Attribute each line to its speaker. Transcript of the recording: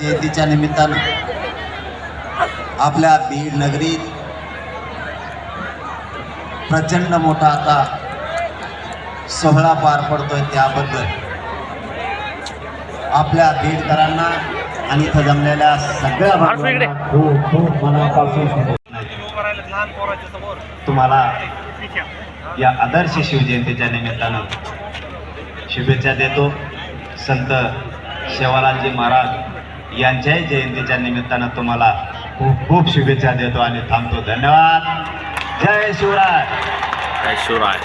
Speaker 1: जयंतीच्या निमित्तानं आपल्या बीड नगरीत प्रचंड मोठा आता सोहळा पार पडतोय त्याबद्दल. आपल्या बीडकरांना आणि इथं जमलेल्या सगळ्या खूप खूप मनापासून. तुम्हाला या आदर्श शिवजयंतीच्या निमित्तानं शुभेच्छा देतो. संत शेवालालजी महाराज यांच्याही जयंतीच्या निमित्तानं तुम्हाला खूप खूप शुभेच्छा देतो आणि थांबतो. धन्यवाद. जय शिवराय.
Speaker 2: जय शिवराय.